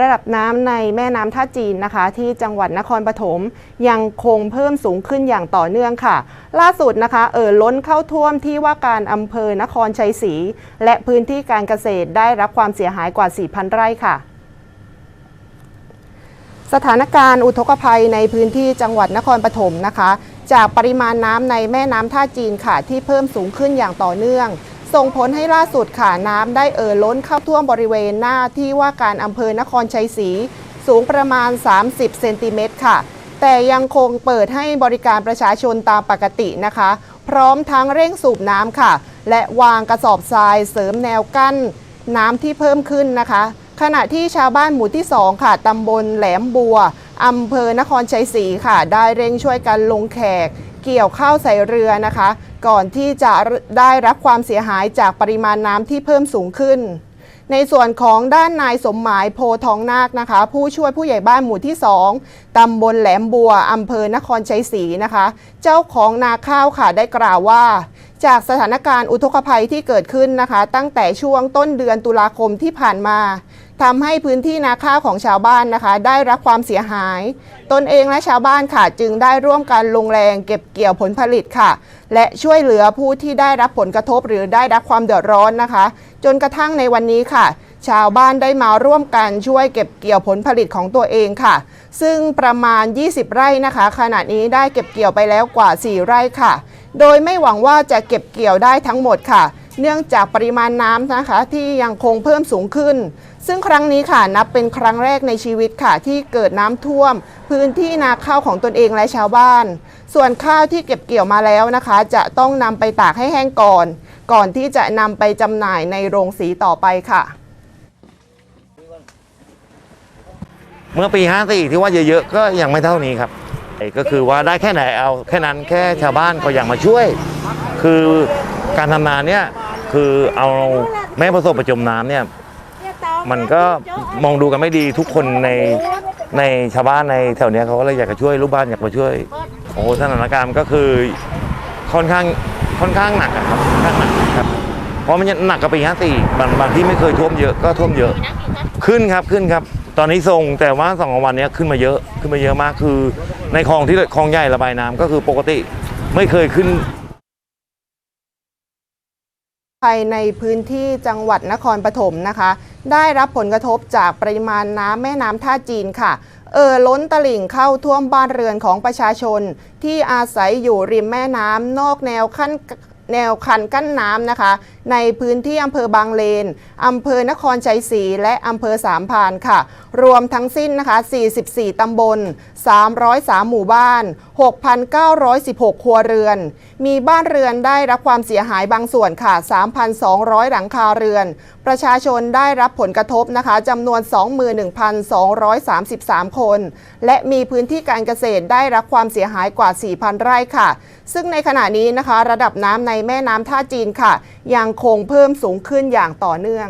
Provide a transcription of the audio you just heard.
ระดับน้ำในแม่น้ำท่าจีนนะคะ ที่จังหวัดนครปฐมยังคงเพิ่มสูงขึ้นอย่างต่อเนื่องค่ะ ล่าสุดนะคะ เอ่อล้นเข้าท่วมที่ว่าการอำเภอนครชัยศรีและพื้นที่การเกษตรได้รับความเสียหายกว่า 4,000 ไร่ค่ะสถานการณ์อุทกภัยในพื้นที่จังหวัดนครปฐมนะคะ จากปริมาณน้ำในแม่น้ำท่าจีนค่ะ ที่เพิ่มสูงขึ้นอย่างต่อเนื่อง ส่งผลให้ล่าสุดค่ะน้ำได้เอ่อล้นเข้าท่วมบริเวณหน้าที่ว่าการอำเภอนครชัยศรีสูงประมาณ 30 เซนติเมตรค่ะ แต่ยังคงเปิดให้บริการประชาชนตามปกตินะคะ พร้อมทั้งเร่งสูบน้ำค่ะ และวางกระสอบทรายเสริมแนวกั้นน้ำที่เพิ่มขึ้นนะคะ ขณะที่ชาวบ้านหมู่ที่ 2 ค่ะตำบลแหลมบัวอำเภอนครชัยศรีค่ะ ได้เร่งช่วยกันลงแขก เกี่ยวข้าวใส่เรือนะคะ ก่อนที่จะได้รับความเสียหายจากปริมาณน้ำที่เพิ่มสูงขึ้น ในส่วนของด้านนายสมหมายโพทองนาคนะคะ ผู้ช่วยผู้ใหญ่บ้านหมู่ที่ 2 ตำบลแหลมบัวอำเภอนครชัยศรีนะคะ เจ้าของนาข้าวค่ะได้กล่าวว่า จากสถานการณ์อุทกภัยที่เกิดขึ้นนะคะ ตั้งแต่ช่วงต้นเดือนตุลาคมที่ผ่านมาทำให้พื้นที่นาข้าวของชาวบ้านนะคะ ได้รับความเสียหาย ตนเองและชาวบ้านค่ะจึงได้ร่วมกันลงแรงเก็บเกี่ยวผลผลิตค่ะ และช่วยเหลือผู้ที่ได้รับผลกระทบหรือได้รับความเดือดร้อนนะคะ จนกระทั่งในวันนี้ค่ะ ชาวบ้านได้มาร่วมกันช่วยเก็บเกี่ยวผลผลิตของตัวเองค่ะ ซึ่งประมาณ 20 ไร่นะคะ ขณะนี้ได้เก็บเกี่ยวไปแล้วกว่า 4 ไร่ค่ะ โดยไม่หวังว่าจะเก็บเกี่ยวได้ทั้งหมดค่ะ เนื่องจากปริมาณน้ำนะคะที่ยังคงเพิ่มสูงขึ้น ซึ่งครั้งนี้ค่ะนับเป็นครั้งแรกในชีวิตค่ะ ที่เกิดน้ำท่วม พื้นที่นาข้าวของตนเองและชาวบ้าน ส่วนข้าวที่เก็บเกี่ยวมาแล้วนะคะ จะต้องนำไปตากให้แห้งก่อน ก่อนที่จะนำไปจำหน่ายในโรงสีต่อไปค่ะ เมื่อปี 54 ที่ว่าเยอะๆก็ยังไม่เท่านี้ครับ ก็คือว่าได้แค่ไหนเอาแค่นั้นแค่ชาวบ้านก็อยากมาช่วย คือการทำนาเนี่ยคือเอาแม่ประสบประจมน้ำเนี่ยมันก็มองดูกันไม่ดีทุกคนในในชาวบ้านในแถวเนี้ยเขาก็เลยอยากจะช่วยลูกบ้านอยากมาช่วยโอ้โหสถานการณ์ก็คือค่อนข้างค่อนข้างหนักครับค่อนข้างหนักครับเพราะมันหนักกว่าปี54บางบางที่ไม่เคยท่วมเยอะก็ท่วมเยอะ ขึ้นครับขึ้นครับ ตอนนี้ทรงแต่ว่าสองวันนี้ขึ้นมาเยอะขึ้นมาเยอะมากคือ ในคลองที่คลองใหญ่ระบายน้ำก็คือปกติไม่เคยขึ้น ภายในพื้นที่จังหวัดนครปฐมนะคะ ได้รับผลกระทบจากปริมาณน้ำแม่น้ำท่าจีนค่ะ เอ่อล้นตลิ่งเข้าท่วมบ้านเรือนของประชาชน ที่อาศัยอยู่ริมแม่น้ำนอกแนวขั้นแนวคันกั้นน้ำนะคะ ในพื้นที่อำเภอบางเลนอำเภอนครชัยศรีและอำเภอสามพานค่ะ รวมทั้งสิ้นนะคะ 44 ตำบล 303 หมู่บ้าน 6,916 ครัวเรือน มีบ้านเรือนได้รับความเสียหายบางส่วนค่ะ 3,200 หลังคาเรือน ประชาชนได้รับผลกระทบนะคะจำนวน 21,233 คน และมีพื้นที่การเกษตรได้รับความเสียหายกว่า 4,000 ไร่ค่ะ ซึ่งในขณะนี้นะคะ ระดับน้ำในแม่น้ำท่าจีนค่ะ ยังคงเพิ่มสูงขึ้นอย่างต่อเนื่อง